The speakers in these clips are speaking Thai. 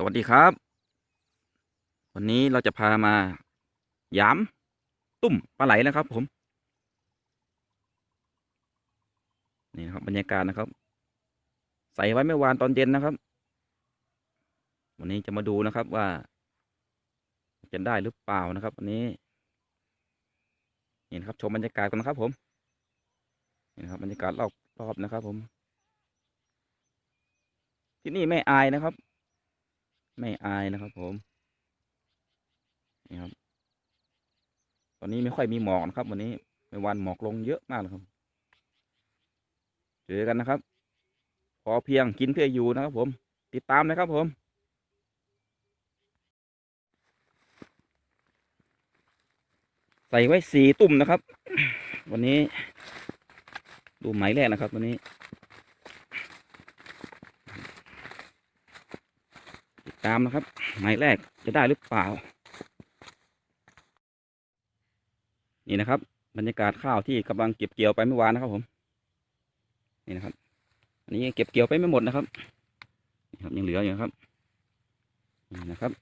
สวัสดีครับ วันนี้เราจะพามาหยาม ตุ่มปลาไหลนะครับ ผม นี่นะครับบรรยากาศนะครับ ใส่ไว้เมื่อวานตอนเย็นนะครับ วันนี้จะมาดูนะครับว่า จะได้หรือเปล่านะครับ วันนี้นี่นะครับชมบรรยากาศกันนะครับ ผมนี่นะครับบรรยากาศรอบรอบนะครับ ผม ที่นี่ไม่อายนะครับ ไม่อายนะครับผม นี่ครับ ตอนนี้ไม่ค่อยมีหมอกนะครับ วันนี้เมื่อวานหมอกลงเยอะมากเลยครับ เจอกันนะครับ พอเพียงกินเพื่ออยู่นะครับ ผม ติดตามนะครับผมใส่ไว้สีตุ่มนะครับ วันนี้ ดูไหมแรกนะครับ วันนี้ ตามนะครับไหมแรกจะได้หรือเปล่า นี่นะครับ บรรยากาศข้าวที่กำลังเก็บเกี่ยวไปเมื่อวานนะครับผม นี่นะครับ อันนี้เก็บเกี่ยวไปไม่หมดนะครับนี่ครับยังเหลืออยู่นะครับ นี่นะครับ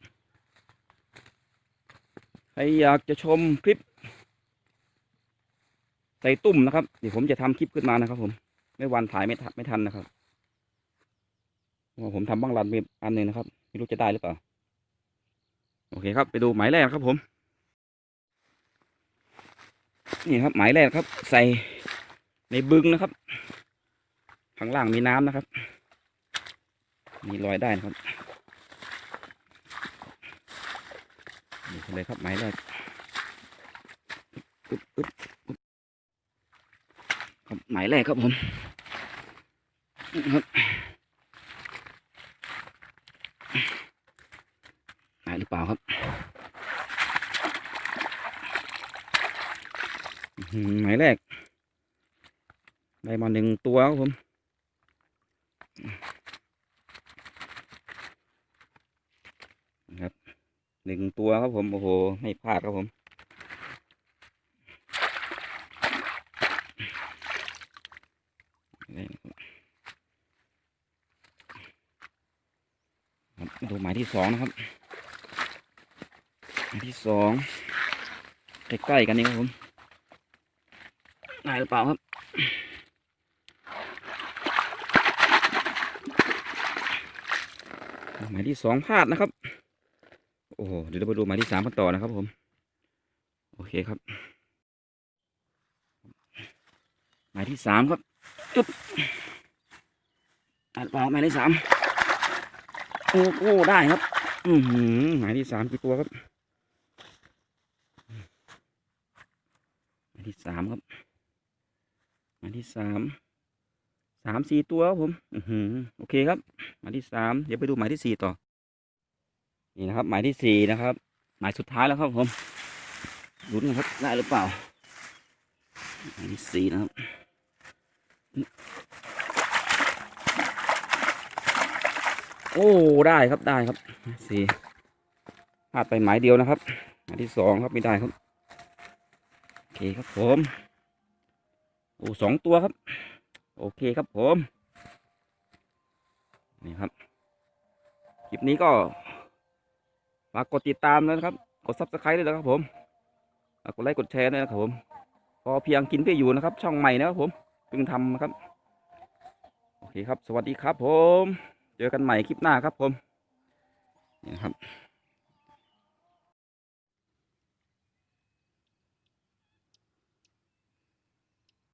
ใครอยากจะชมคลิปใส่ตุ่มนะครับ เดี๋ยวผมจะทำคลิปขึ้นมานะครับ ผม ไม่วันถ่ายไม่ทันไม่ทันนะครับผมทำบ้างรันไปอันหนึ่งนะครับ ไม่รู้จะได้หรือเปล่า โอเคครับ ไปดูหมายแรกครับผม นี่ครับ หมายแรกครับ ใส่ในบึงนะครับ ข้างล่างมีน้ำนะครับ มีรอยได้นะครับนี่เลยครับ หมายแรกอึ๊บอึ๊บอึ๊บครับหมายแรกครับผมครับได้หรือเปล่าครับอื้อ หมายแรก ได้มาหนึ่งตัวครับผมครับหนึ่งตัวครับผม โอ้โห ไม่พลาดครับผม ดูหมายที่สองนะครับ หมายที่สองใกล้ๆกันนี่ครับผม ได้หรือเปล่าครับหมายที่สองพลาดนะครับ โอ้โหเดี๋ยวเราไปดูหมายที่สามกันต่อนะครับผม โอเคครับ หมายที่สามครับจุ๊บอัดเปล่าหมายที่สามโอ้โหได้ครับ อือหือหมายที่สามกี่ตัวครับ หมายที่สามครับ มายที่สามสามสี่ตัวครับผมอือหือโอเคครับ หมายที่สามเดี๋ยวไปดูหมายที่สี่ต่อ นี่นะครับ หมายที่สี่นะครับ หมายสุดท้ายแล้วครับผมลุ้นกันครับได้หรือเปล่า หมายที่สี่นะครับโอ้ได้ครับได้ครับสี่พลาดไปหมายเดียวนะครับหมายที่สองครับไม่ได้ครับ โอเคครับผม โอ้สองตัวครับ โอเคครับผม นี่ครับ คลิปนี้ก็ฝากกดติดตามด้วยนะครับ กดซับสไครต์ด้วยนะครับผมฝากกดไลค์กดแชร์ด้วยนะครับผมพอเพียงกินเพื่ออยู่นะครับ ช่องใหม่นะครับผมเพิ่งทำนะครับ โอเคครับ สวัสดีครับผม เจอกันใหม่คลิปหน้าครับผมนี่นะครับ